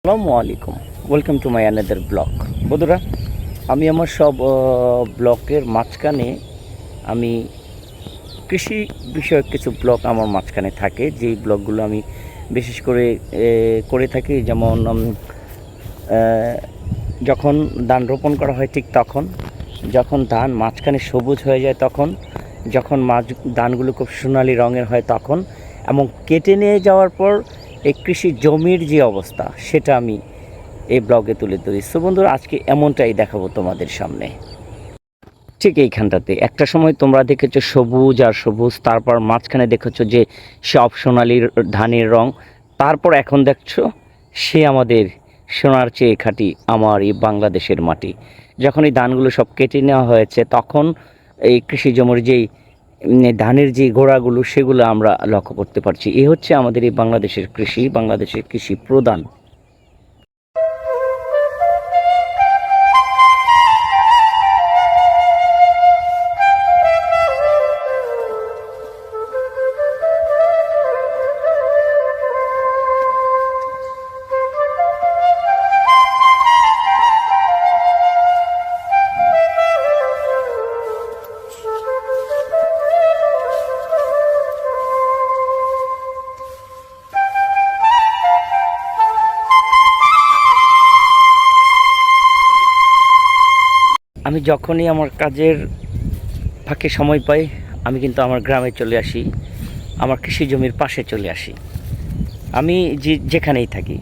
আসসালামু আলাইকুম। Welcome to my another blog বন্ধুরা, আমি আমার সব ব্লকের মাঝখানে আমি কৃষি বিষয়ক কিছু ব্লগ আমার মাঝখানে থাকে। যেই ব্লগগুলো আমি বিশেষ করে করে থাকি, যেমন যখন ধান রোপণ করা হয় ঠিক তখন, যখন ধান মাঝখানে সবুজ হয়ে যায় তখন, যখন মাছ ধানগুলো খুব সোনালি রঙের হয় তখন, এবং কেটে নিয়ে যাওয়ার পর এই কৃষি জমির যে অবস্থা, সেটা আমি এই ব্লগে তুলে ধরি। সো বন্ধুরা, আজকে এমনটাই দেখাবো তোমাদের সামনে। ঠিক এইখানটাতে। একটা সময় তোমরা দেখেছ সবুজ আর সবুজ, তারপর মাঝখানে দেখেছ যে সব সোনালি ধানের রং। তারপর এখন দেখছ সে আমাদের সোনার চেয়ে খাঁটি আমার এই বাংলাদেশের মাটি। যখন এই ধানগুলো সব কেটে নেওয়া হয়েছে, তখন এই কৃষি জমির যেই ধানের যে ঘোড়াগুলো সেগুলো আমরা লক্ষ্য করতে পারছি। এ হচ্ছে আমাদের এই বাংলাদেশের কৃষি বাংলাদেশের কৃষি প্রধান। আমি যখনই আমার কাজের ফাঁকে সময় পাই, আমি কিন্তু আমার গ্রামে চলে আসি, আমার কৃষি জমির পাশে চলে আসি। আমি যে, যেখানেই থাকি।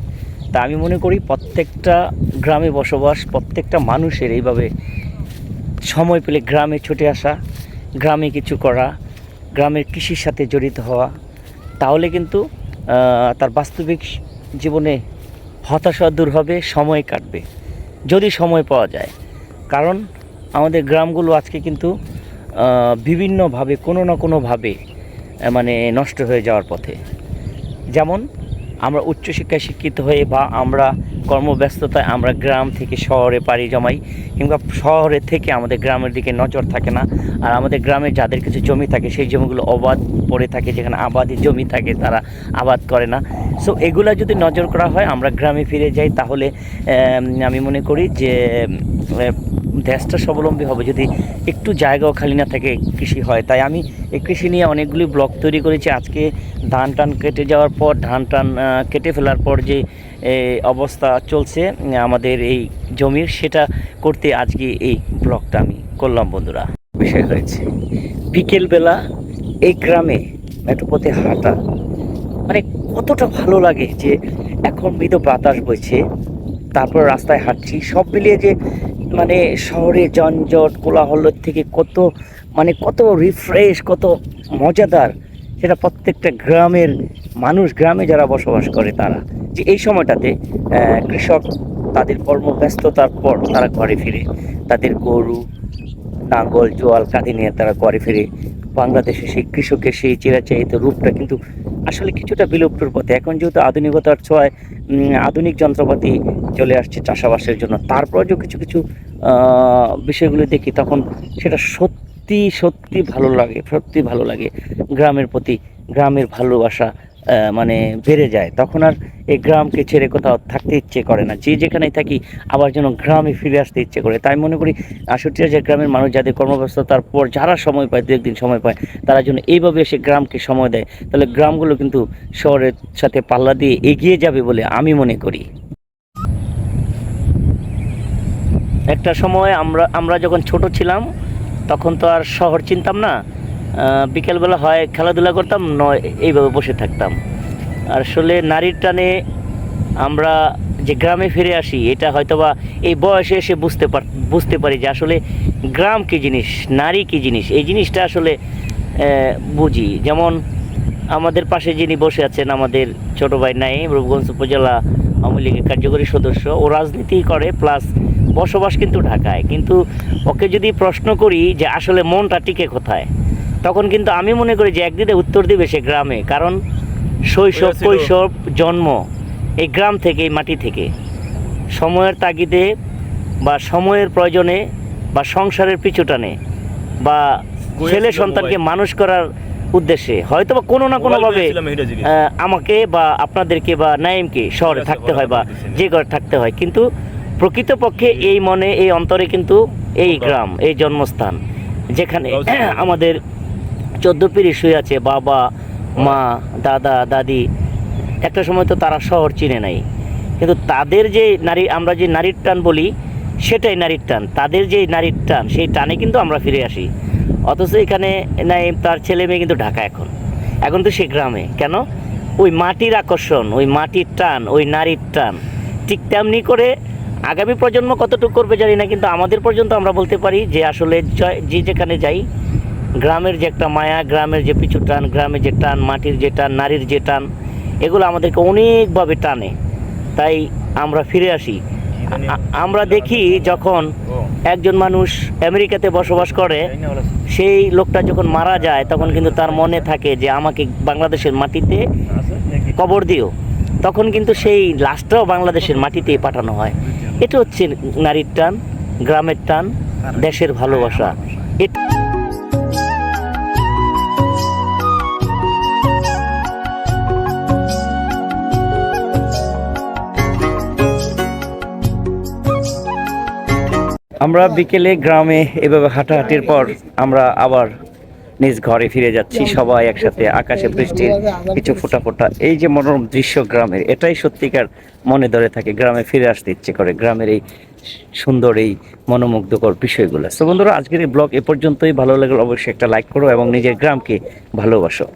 তা আমি মনে করি প্রত্যেকটা গ্রামে বসবাস, প্রত্যেকটা মানুষের এইভাবে সময় পেলে গ্রামে ছুটে আসা, গ্রামে কিছু করা, গ্রামের কৃষির সাথে জড়িত হওয়া, তাহলে কিন্তু তার বাস্তবিক জীবনে হতাশা দূর হবে, সময় কাটবে। যদি সময় পাওয়া যায়। কারণ আমাদের গ্রামগুলো আজকে কিন্তু বিভিন্নভাবে, কোনো না কোনোভাবে মানে নষ্ট হয়ে যাওয়ার পথে। যেমন, আমরা উচ্চশিক্ষায় শিক্ষিত হয়ে বা আমরা কর্মব্যস্ততায় আমরা গ্রাম থেকে শহরে পাড়ি জমাই, কিংবা শহরে থেকে আমাদের গ্রামের দিকে নজর থাকে না। আর আমাদের গ্রামে যাদের কিছু জমি থাকে, সেই জমিগুলো অবাধ পড়ে থাকে, যেখানে আবাদি জমি থাকে, তারা আবাদ করে না। সো এগুলো যদি নজর করা হয়, আমরা গ্রামে ফিরে যাই, তাহলে আমি মনে করি যে দেশটা স্বাবলম্বী হবে যদি একটু জায়গাও খালি না থাকে কৃষি হয়। তাই আমি এই কৃষি নিয়ে অনেকগুলি ব্লগ তৈরি করেছি। আজকে ধান টান কেটে যাওয়ার পর, ধান টান কেটে ফেলার পর যে অবস্থা চলছে, আমাদের এই জমির সেটা করতে আজকে এই ব্লগটা আমি করলাম বন্ধুরা। বিষয় হয়েছে, বিকেলবেলা এই গ্রামে মেট্রোপথে হাঁটা মানে কতটা ভালো লাগে যে, এখন মৃদু বাতাস বইছে, তারপর রাস্তায় হাঁটছি, সব মিলিয়ে যে মানে শহরে যানজট কোলাহলের থেকে কত মানে কত রিফ্রেশ কত মজাদার। সেটা প্রত্যেকটা গ্রামের মানুষ, গ্রামে যারা বসবাস করে তারা। যে এই সময়টাতে কৃষক তাদের কর্মব্যস্ততার পর তারা ঘরে ফিরে। তাদের গরু, নাঙ্গল, জোয়াল, কাঁধে নিয়ে তারা ঘরে ফিরে। বাংলাদেশে সেই কৃষকের সেই চিরাচারিত রূপটা কিন্তু আসলে কিছুটা বিলুপ্তর পথে। এখন যেহেতু আধুনিকতার ছোঁয়ায় আধুনিক যন্ত্রপাতি চলে আসছে চাষাবাসের জন্য। তারপর যে কিছু কিছু বিষয়গুলো দেখি, তখন সেটা সত্যি সত্যি ভালো লাগে, সত্যি ভালো লাগে। গ্রামের প্রতি, গ্রামের ভালোবাসা মানে বেড়ে যায়। তখন আর এই গ্রামকে ছেড়ে কোথাও থাকতে ইচ্ছে করে না। যে যেখানেই থাকি, আবার যেন গ্রামে ফিরে আসতে ইচ্ছে করে। তাই মনে করি আষট্টি যে গ্রামের মানুষ, যাদের কর্মব্যস্ততার পর যারা সময় পায় দু একদিন সময় পায়, তারা যেন এইভাবে এসে গ্রামকে সময় দেয়, তাহলে গ্রামগুলো কিন্তু শহরের সাথে পাল্লা দিয়ে এগিয়ে যাবে বলে আমি মনে করি। একটা সময় আমরা আমরা যখন ছোট ছিলাম, তখন তো আর শহর চিনতাম না। বিকেলবেলা হয় খেলাধুলা করতাম, নয়, এইভাবে বসে থাকতাম। আর আসলে নারীর টানে আমরা যে গ্রামে ফিরে আসি, এটা হয়তোবা এই বয়সে এসে বুঝতে পার, বুঝতে পারি যে আসলে গ্রাম কী জিনিস, নারী কী জিনিস, এই জিনিসটা আসলে বুঝি। যেমন আমাদের পাশে যিনি বসে আছেন, আমাদের ছোট ভাই নাইম, রূপগঞ্জ উপজেলা আওয়ামী লীগের কার্যকরী সদস্য, ও রাজনীতি করে প্লাস বসবাস কিন্তু ঢাকায়। কিন্তু ওকে যদি প্রশ্ন করি যে আসলে মনটা টিকে কোথায় তখন কিন্তু আমি মনে করি যে একদিনে উত্তর দিবে সে গ্রামে কারণ শৈশব। কৈশোর জন্ম এই গ্রাম থেকে এই মাটি থেকে। সময়ের তাগিদে বা সময়ের প্রয়োজনে বা সংসারের পিছুটানে বা ছেলে সন্তানকে মানুষ করার উদ্দেশ্যে হয়তো বা কোনো না কোনো ভাবে পেয়েছিলাম এটা জিজ্ঞেস। আহ, আমাকে বা আপনাদেরকে বা নাইমকে শহরে থাকতে হয় বা যে ঘরে থাকতে হয়। কিন্তু প্রকৃতপক্ষে এই মনে এই অন্তরে কিন্তু এই গ্রাম এই জন্মস্থান। যেখানে আমাদের চোদ্দ পিড়ি শুয়ে আছে বাবা মা দাদা দাদি। একটা সময় তো তারা শহর চিনে নাই। কিন্তু তাদের যে নারী আমরা যে নারীর টান বলি সেটাই নারীর টান। তাদের যে নারীর টান সেই টানে কিন্তু আমরা ফিরে আসি। অথচ এখানে নাই তার ছেলে মেয়ে কিন্তু ঢাকা এখন। এখন তো সে গ্রামে। কেন? ওই মাটির আকর্ষণ ওই মাটির টান ওই নারীর টান। ঠিক তেমনি করে আগামী প্রজন্ম কতটুকু করবে জানি না, কিন্তু আমাদের পর্যন্ত আমরা বলতে পারি যে আসলে যে যেখানে যাই, গ্রামের যে একটা মায়া, গ্রামের যে পিছু টান গ্রামের যে টান, মাটির যে টান, নারীর যে টান, এগুলো আমাদেরকে অনেকভাবে টানে। তাই আমরা ফিরে আসি। আমরা দেখি যখন একজন মানুষ আমেরিকাতে বসবাস করে, সেই লোকটা যখন মারা যায়, তখন কিন্তু তার মনে থাকে যে আমাকে বাংলাদেশের মাটিতে কবর দিও। তখন কিন্তু সেই লাশটাও বাংলাদেশের মাটিতেই পাঠানো হয়। এটা হচ্ছে নারীর টান, গ্রামের টান, দেশের ভালোবাসা। আমরা বিকেলে গ্রামে এভাবে হাঁটাহাঁটির পর আমরা আবার নিজ ঘরে ফিরে যাচ্ছি সবাই একসাথে আকাশে বৃষ্টির কিছু ফোটা ফোটা। এই যে মনোরম দৃশ্য গ্রামের এটাই সত্যিকার মনে ধরে থাকে গ্রামে ফিরে আসতে ইচ্ছে করে গ্রামের এই সুন্দর এই মনোমুগ্ধকর বিষয়গুলো। তো বন্ধুরা আজকের এই ব্লগ এ পর্যন্তই। ভালো লাগলে অবশ্যই একটা লাইক করো এবং নিজের গ্রামকে ভালোবাসো।